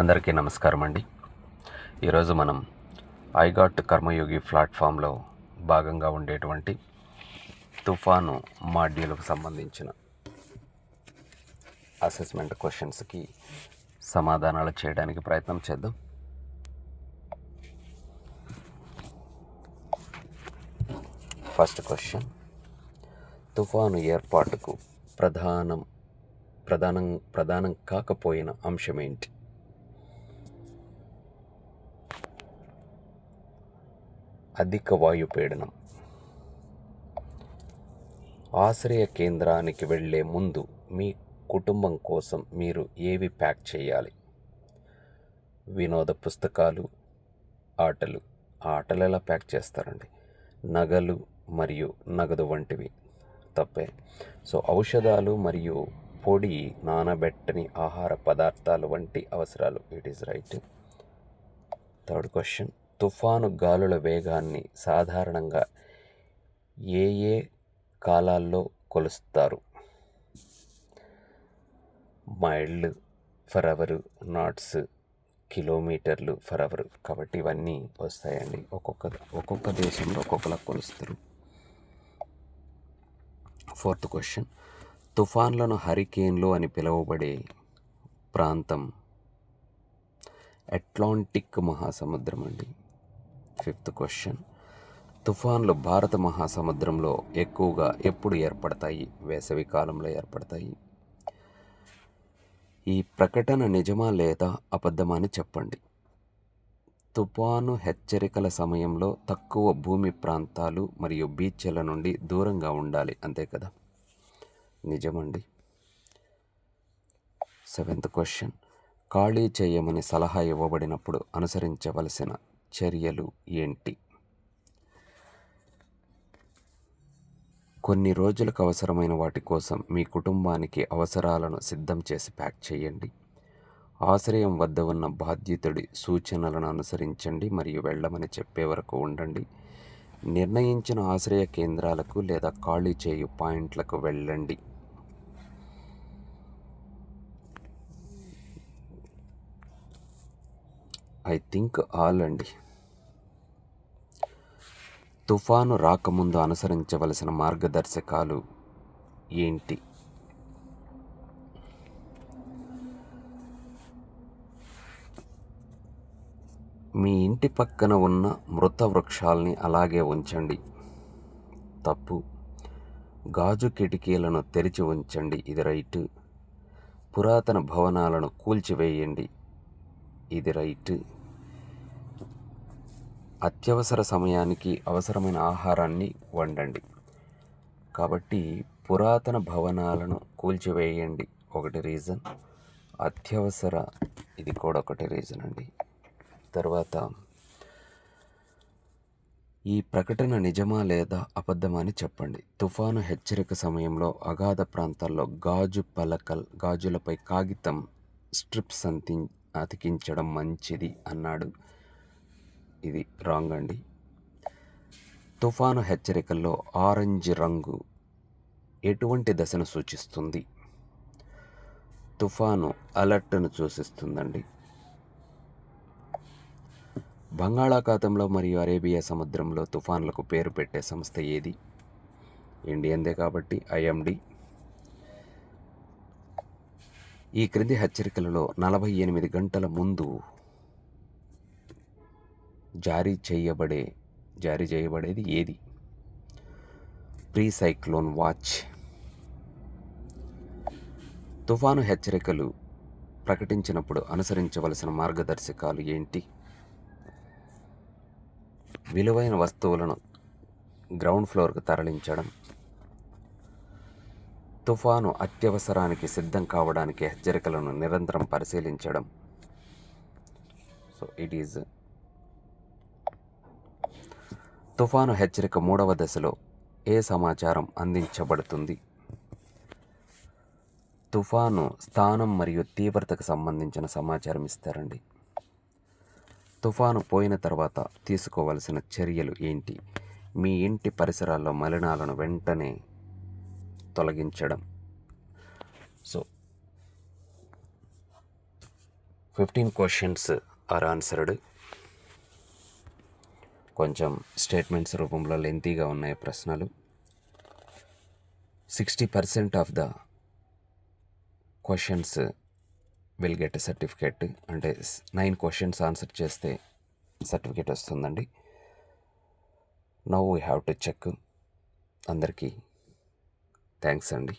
అందరికీ నమస్కారం అండి. ఈరోజు మనం ఐగాట్ కర్మయోగి ప్లాట్ఫామ్లో భాగంగా ఉండేటువంటి తుఫాను మాడ్యూల్కు సంబంధించిన అసెస్మెంట్ క్వశ్చన్స్కి సమాధానాలు చేయడానికి ప్రయత్నం చేద్దాం. ఫస్ట్ క్వశ్చన్ తుఫాను ఏర్పాటుకు ప్రధానం ప్రధానం ప్రధానం కాకపోయిన అంశం ఏంటి? అధిక వాయుపీడనం ఆశ్రయ కేంద్రానికి వెళ్ళే ముందు మీ కుటుంబం కోసం మీరు ఏవి ప్యాక్ చేయాలి? వినోద పుస్తకాలు ఆటలు. ఆటలు ఎలా ప్యాక్ చేస్తారండి? నగలు మరియు నగదు వంటివి తప్పే. సో ఔషధాలు మరియు పొడి నానబెట్టని ఆహార పదార్థాలు వంటి అవసరాలు. It is right third question తుఫాను గాలుల వేగాన్ని సాధారణంగా ఏ ఏ కాలాల్లో కొలుస్తారు? మైళ్ళు ఫర్ అవర్ నాట్స్ కిలోమీటర్లు ఫర్ అవర్ కాబట్టి ఇవన్నీ వస్తాయండి. ఒక్కొక్క ఒక్కొక్క దేశంలో ఒక్కొక్కలా కొలుస్తారు. Fourth question. తుఫాన్లను హరికేన్లు అని పిలువబడే ప్రాంతం అట్లాంటిక్ మహాసముద్రం అండి. Fifth question. తుఫాన్లు భారత మహాసముద్రంలో ఎక్కువగా ఎప్పుడు ఏర్పడతాయి? వేసవి కాలంలో ఏర్పడతాయి. ఈ ప్రకటన నిజమా లేదా అబద్ధమా అని చెప్పండి. తుఫాను హెచ్చరికల సమయంలో తక్కువ భూమి ప్రాంతాలు మరియు బీచ్ల నుండి దూరంగా ఉండాలి. అంతే కదా? నిజమండి. Seventh question. ఖాళీ చేయమని సలహా ఇవ్వబడినప్పుడు అనుసరించవలసిన చర్యలు ఏంటి? కొన్ని రోజులకు అవసరమైన వాటి కోసం మీ కుటుంబానికి అవసరాలను సిద్ధం చేసి ప్యాక్ చేయండి. ఆశ్రయం వద్ద ఉన్న బాధ్యతుడి సూచనలను అనుసరించండి మరియు వెళ్ళమని చెప్పే వరకు ఉండండి. నిర్ణయించిన ఆశ్రయ కేంద్రాలకు లేదా ఖాళీ చేయు పాయింట్లకు వెళ్ళండి. ఐ థింక్ ఆల్ అండి తుఫాను రాకముందు అనుసరించవలసిన మార్గదర్శకాలు ఏంటి? మీ ఇంటి పక్కన ఉన్న మృత వృక్షాల్ని అలాగే ఉంచండి. తప్పు. గాజు కిటికీలను తెరిచి ఉంచండి. ఇది రైట్. పురాతన భవనాలను కూల్చివేయండి. ఇది రైట్. అత్యవసర సమయానికి అవసరమైన ఆహారాన్ని వండండి. కాబట్టి పురాతన భవనాలను కూల్చివేయండి. ఒకటి రీజన్. అత్యవసర ఇది కూడా ఒకటి రీజన్ అండి. తర్వాత ఈ ప్రకటన నిజమా లేదా అబద్ధమా అని చెప్పండి. తుఫాను హెచ్చరిక సమయంలో అగాధ ప్రాంతాల్లో గాజు పలకల్ గాజులపై కాగితం స్ట్రిప్స్ అంతి అతికించడం మంచిది అన్నాడు. ఇది రాంగ్ అండి. తుఫాను హెచ్చరికల్లో ఆరెంజ్ రంగు ఎటువంటి దశను సూచిస్తుంది? తుఫాను అలర్ట్ను సూచిస్తుందండి. బంగాళాఖాతంలో మరియు అరేబియా సముద్రంలో తుఫాన్లకు పేరు పెట్టే సంస్థ ఏది? ఇండియన్దే కాబట్టి ఐఎండి. ఈ క్రింది హెచ్చరికలలో నలభై ఎనిమిది గంటల ముందు జారీ చేయబడే జారీ చేయబడేది ఏది? Pre cyclone watch. తుఫాను హెచ్చరికలు ప్రకటించినప్పుడు అనుసరించవలసిన మార్గదర్శకాలు ఏంటి? విలువైన వస్తువులను గ్రౌండ్ ఫ్లోర్కు తరలించడం తుఫాను అత్యవసరానికి సిద్ధం కావడానికి హెచ్చరికలను నిరంతరం పరిశీలించడం. సో ఇట్ ఈజ్ తుఫాను హెచ్చరిక మూడవ దశలో ఏ సమాచారం అందించబడుతుంది? తుఫాను స్థానం మరియు తీవ్రతకు సంబంధించిన సమాచారం ఇస్తారండి. తుఫాను పోయిన తర్వాత తీసుకోవలసిన చర్యలు ఏంటి? మీ ఇంటి పరిసరాల్లో మలినాలను వెంటనే తొలగించడం. So fifteen questions are answered కొంచెం స్టేట్మెంట్స్ రూపంలో లెంతీగా ఉన్నాయి ప్రశ్నలు. Sixty percent of the questions will get certificate అంటే నైన్ క్వశ్చన్స్ ఆన్సర్ చేస్తే సర్టిఫికేట్ వస్తుందండి. Now we have to check అందరికీ థ్యాంక్స్ అండి.